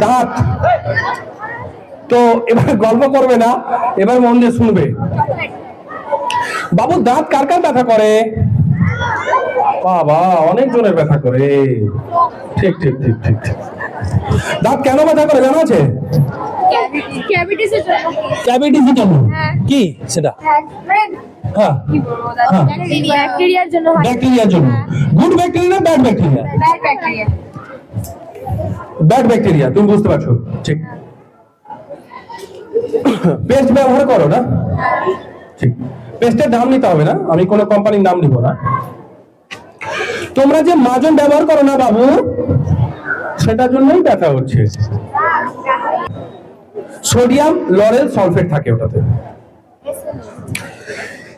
দাঁত। তো এবার গল্প করবে না এবার মন দিয়ে শুনবে। বাবু দাঁত কার কার ব্যথা করে? বাবা অনেক জনের ব্যথা করে। ঠিক ঠিক ঠিক ঠিক ঠিক। দাঁত কেন ব্যথা করে জানা আছে? ক্যাভিটিসের জন্য। জন্য। কি? সেটা? হ্যাঁ। ব্যাকটেরিয়ার জন্য ব্যাকটেরিয়ার জন্য। গুড ব্যাকটেরিয়া না bad bacteria bad bacteria bad bacteria তুমি বুঝতে পারছ? ঠিক। পেস্ট ব্যবহার করো না। ঠিক। পেস্টের দাম নিতে হবে না আমি কোনো কোম্পানির নাম নিব না। তোমরা যে মাজন ব্যবহার করো না বাবু সেটার জন্যই ব্যথা হচ্ছে। সোডিয়াম লরেল সালফেট থাকে ওটাতে।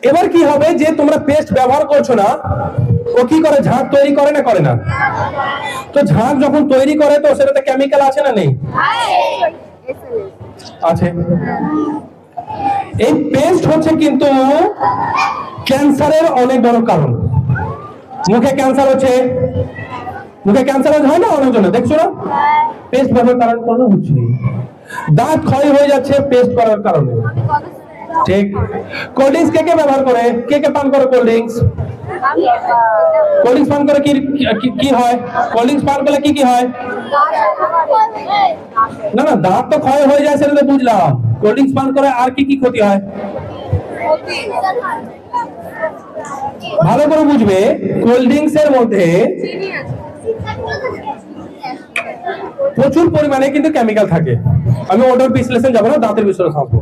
এবার কি হবে যে তোমরা পেস্ট ব্যবহার করছ না ও কি করে ঝাঁক তৈরি করে না করে না? তো ঝাঁক যখন তৈরি করে তো সেটাতে কেমিক্যাল আছে না নেই? আছে। এই পেস্ট হচ্ছে কিন্তু ক্যান্সারের অনেক বড় কারণ। মুখে ক্যান্সার হচ্ছে। মুখে ক্যান্সার হয় না অনেক জন্য দেখছ না? পেস্ট ব্যবহার কারণে হচ্ছে। দাঁত ক্ষয় হয়ে যাচ্ছে পেস্ট করার কারণে। ঠিক। কোল্ড ড্রিঙ্কস কে কে ব্যবহার করে? কে কে পান করে কোল্ড ড্রিঙ্কস কোল্ড ড্রিঙ্কস পান করে কি, কি- হয়? কোল্ড ড্রিঙ্কস পান করলে কি কি হয়? না না, দাঁত তো ক্ষয় হয়ে যায় সেটা তো বুঝলাম। কোল্ড ড্রিঙ্কস পান করে আর কি কি ক্ষতি হয়? ভালো করে বুঝবে কোল্ড ড্রিঙ্কস এর মধ্যে প্রচুর পরিমাণে কিন্তু কেমিক্যাল থাকে। আমি ওটার বিশ্লেষণ যাব না, দাঁতের বিশ্লেষণ আসব।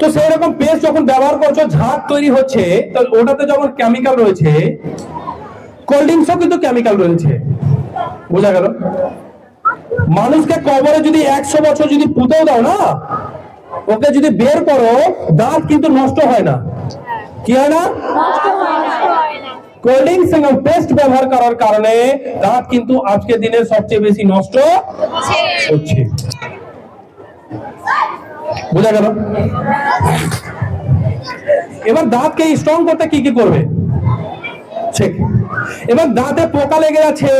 তো সেই রকম পেস্ট যখন ব্যবহার করছ ঝাঁক তৈরি হচ্ছে তো ওটাতে যখন কেমিক্যাল রয়েছে কোল্ড ড্রিঙ্কসও কিন্তু কেমিক্যাল রয়েছে। বোঝা গেল? মানুষকে কবরে যদি একশো বছর যদি পুঁতেও দাও না ওকে যদি বের করো দাঁত কিন্তু নষ্ট হয় না। কি হয় না? কোল্ড ড্রিঙ্কস এবং পেস্ট ব্যবহার করার কারণে দাঁত কিন্তু আজকের দিনে সবচেয়ে বেশি নষ্ট হচ্ছে। বোঝা গেল? এবার দাঁতকে স্ট্রং করতে কি কি করবে? ঠিক এবার দাঁতে পোকা লেগে যাচ্ছে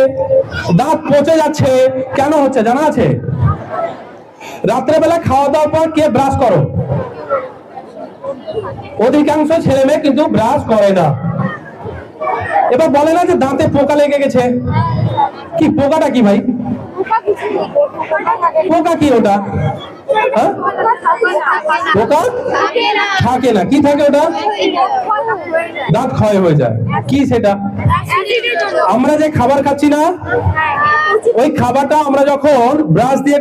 দাঁত পচে যাচ্ছে কেন হচ্ছে জানা আছে? রাত্রেবেলা খাওয়া দাওয়ার পর কে ব্রাশ করো? অধিকাংশ ছেলে মেয়ে কিন্তু ব্রাশ করে না। এবার বলে না যে দাঁতে পোকা লেগে গেছে। কি পোকাটা কি ভাই? পোকা কি ওটা? পোকা থাকে না। কি থাকে ওটা? দাঁত ক্ষয় হয়ে যায়। কি সেটা? আমরা যে খাবার খাচ্ছি না, ওই খাবারটা আমরা যখন ব্রাশ দিয়ে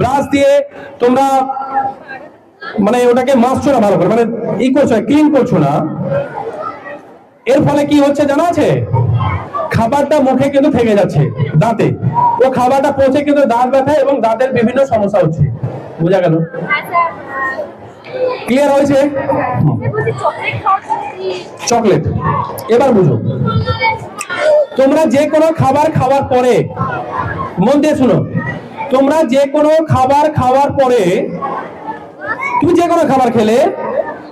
ব্রাশ দিয়ে তোমরা মানে ওটাকে মাসছো না ভালো করে মানে ই করছ ক্লিন করছ না, এর ফলে কি হচ্ছে জানা আছে? খাবারটা মুখে কিন্তু থেকে যাচ্ছে, দাঁতে। ও খাবারটা পচে কিন্তু দাঁত ব্যথা এবং দাঁতের বিভিন্ন সমস্যা হচ্ছে। বোঝা গেল। ক্লিয়ার হয়েছে? চকলেট এবার বুঝো। তোমরা যে কোনো খাবার খাওয়ার পরে, মন দিয়ে শুনো। তোমরা যে কোনো খাবার খাওয়ার পরে, তুমি যে কোনো খাবার খেলে,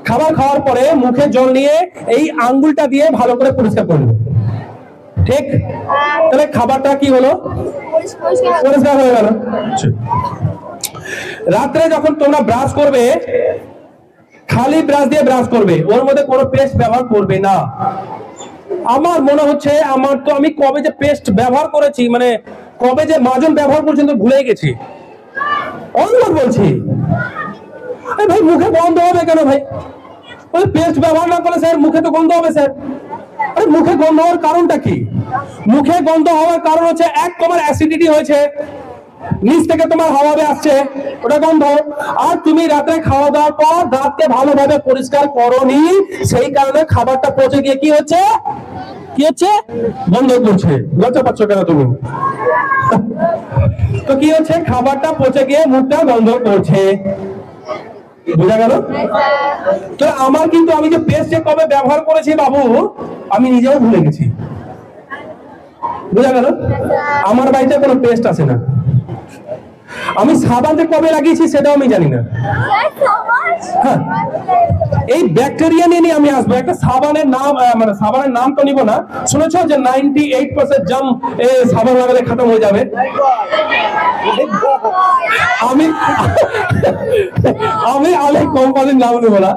খাবার খাওয়ার পরে মুখে জল নিয়ে এই আঙ্গুলটা দিয়ে ভালো করে পরিষ্কার করবে ঠিক? তাহলে খাবারটা কি হলো? পরিষ্কার হয়ে গেল। রাত্রে যখন তোমরা ব্রাশ করবে, খালি ব্রাশ দিয়ে ব্রাশ করবে, ওর মধ্যে কোনো পেস্ট ব্যবহার করবে না। আমার মনে হচ্ছে আমার তো আমি কবে যে পেস্ট ব্যবহার করেছি মানে কবে যে মাজন ব্যবহার করছি তো ভুলে গেছি। অন্যবার বলছি। ভাই, মুখে গন্ধ হবে কেন ভাই? ওই পেস্ট ব্যবহার না করলে স্যার মুখে তো গন্ধ হবে স্যার। আরে মুখে গন্ধ হওয়ার কারণটা কি? মুখে গন্ধ হওয়ার কারণ হচ্ছে এক তোমার অ্যাসিডিটি হয়েছে নিচ থেকে তোমার হাওয়া বেয়ে আসছে। ওটা গন্ধ আর তুমি রাতে খাওয়া দাওয়ার পর দাঁতকে ভালোভাবে পরিষ্কার করনি, সেই কারণে খাবারটা পচে গিয়ে কি হচ্ছে? কি হচ্ছে? গন্ধ করছে। লজ্জা পাচ্ছ কেন তুমি? তো কি হচ্ছে? খাবারটা পচে গিয়ে মুখটা গন্ধ করছে। বোঝা গেল? তো আমার কিন্তু আমি যে পেস্ট কবে ব্যবহার করেছি বাবু, আমি নিজেও ভুলে গেছি। বোঝা গেল? আমার বাড়িতে কোনো পেস্ট আছে না। আমি সাবান যে কবে লাগিয়েছি সেটাও আমি জানি না। হ্যাঁ। এই ব্যাকটেরিয়া নিয়ে আমি আসব। একটা সাবানের নাম মানে সাবানের নাম তো নিব না। শুনেছো যে নাইনটি এইট পার্সেন্ট জাম সাবান লাগালে খতম হয়ে যাবে? আমি আমি আমি কোম্পানির নাম নেব না।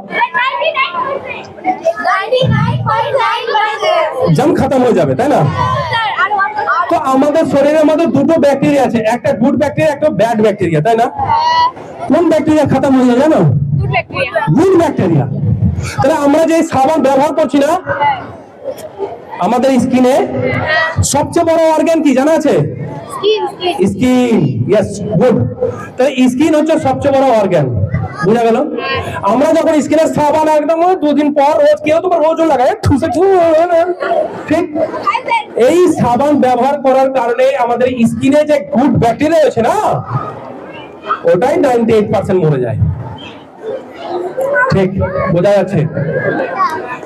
জাম খতম হয়ে যাবে, তাই না? তো আমাদের শরীরের মধ্যে দুটো ব্যাকটেরিয়া আছে। একটা গুড ব্যাকটেরিয়া একটা ব্যাড ব্যাকটেরিয়া তাই না? কোন ব্যাকটেরিয়া খতম হয়ে যায় জানো? গুড ব্যাকটেরিয়া তাহলে আমরা যে সাবান ব্যবহার করছি না আমাদের স্কিনে সবচেয়ে বড় অর্গান কি জানা আছে? স্কিন ইয়েস গুড তাহলে স্কিন হচ্ছে সবচেয়ে বড় অর্গান বুঝা গেল? আমরা যখন স্কিনের সাবান একদম দুদিন পর রোজ কেউ তো রোজও লাগায় ঠুসে ঠিক? এই সাবান ব্যবহার করার কারণে আমাদের স্কিনে যে গুড ব্যাকটেরিয়া আছে না ওটাই নাইনটি এইট পার্সেন্ট মরে যায়। ঠিক বোঝা যাচ্ছে?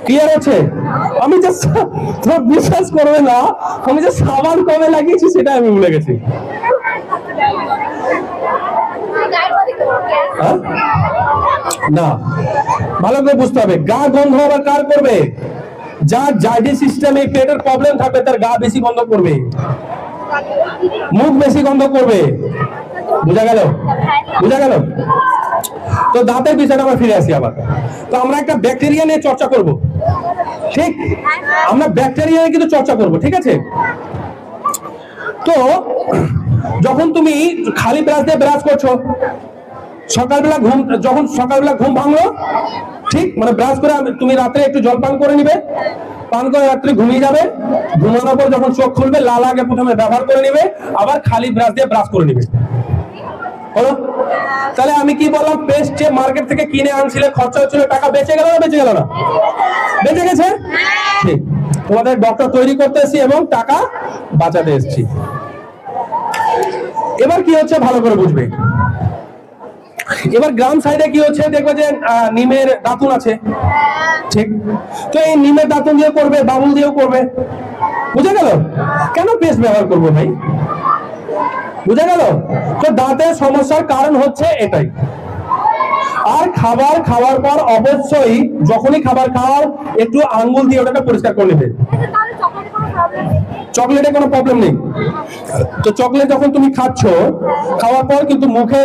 ক্লিয়ার আছে? আমি যে তোমার বিশ্বাস করবে না আমি যে সাবান কবে লাগিয়েছি সেটা আমি ভুলে গেছি। হ্যাঁ? না। ভালো করে বুঝতে হবে, গা গন্ধ আবার কার করবে? যার জাইডি সিস্টেমে পেটের প্রবলেম থাকবে, তার গা বেশি গন্ধ করবে। মুখ বেশি গন্ধ করবে। বুঝা গেল? বুঝা গেল? তো দাঁতের বিষয়টা আমরা ফিরে আসি আবার। তো আমরা একটা ব্যাকটেরিয়া নিয়ে চর্চা করব। ঠিক? আমরা ব্যাকটেরিয়া নিয়ে কিন্তু চর্চা করব, ঠিক আছে? তো, যখন তুমি খালি ব্রাশ দিয়ে ব্রাশ করছ সকালবেলা ঘুম, যখন সকালবেলা ঘুম ভাঙলো, ঠিক মানে ব্রাশ করে তুমি রাত্রে একটু জল পান করে নিবে, পান করে রাত্রে ঘুমিয়ে যাবে, ঘুমানোর পর যখন চোখ খুলবে, লাল আগে প্রথমে ব্যবহার করে নিবে, আবার খালি ব্রাশ দিয়ে ব্রাশ করে নিবে। হলো তাহলে আমি কি বললাম, পেস্ট যে মার্কেট থেকে কিনে আনছিলে, খরচা হচ্ছিল টাকা, বেঁচে গেল না বেঁচে গেল না? বেঁচে গেছে? ঠিক। তোমাদের ডক্টর তৈরি করতে এসেছি এবং টাকা বাঁচাতে এসেছি। এবার কি হচ্ছে ভালো করে বুঝবে? এবার গ্রাম সাইডে কি হচ্ছে? দেখবে যে নিমের দাঁতুন আছে। ঠিক? তো এই নিমের দাঁতুন দিয়ে করবে বাবুল দিয়েও করবে। বুঝে গেল? কেন পেস্ট ব্যবহার করব ভাই? বুঝে গেল? তো দাঁতের সমস্যার কারণ হচ্ছে এটাই। আর খাবার খাওয়ার পর অবশ্যই যখনই খাবার খাও, একটু আঙ্গুল দিয়ে ওটাকে পরিষ্কার করে নেবে। চকলেটে কোনো প্রবলেম নেই। তো চকলেট যখন তুমি খাচ্ছ, খাওয়ার পর কিন্তু মুখে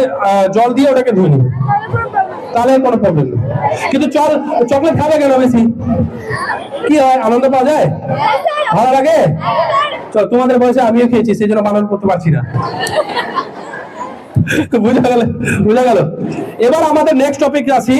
জল দিয়ে ওটাকে ধুয়ে নেবে। তাহলে কোনো প্রবলেম নেই। কিন্তু চল, চকলেট খাবে কেন বেশি কি হয়, আনন্দ পাওয়া যায়? ভালো লাগে? চল, তোমাদের বয়সে আমিও খেয়েছি, সেই জন্য বানান করতে পারছি না। বুঝা গেল বুঝা গেল। এবার আমাদের নেক্সট টপিক আসি।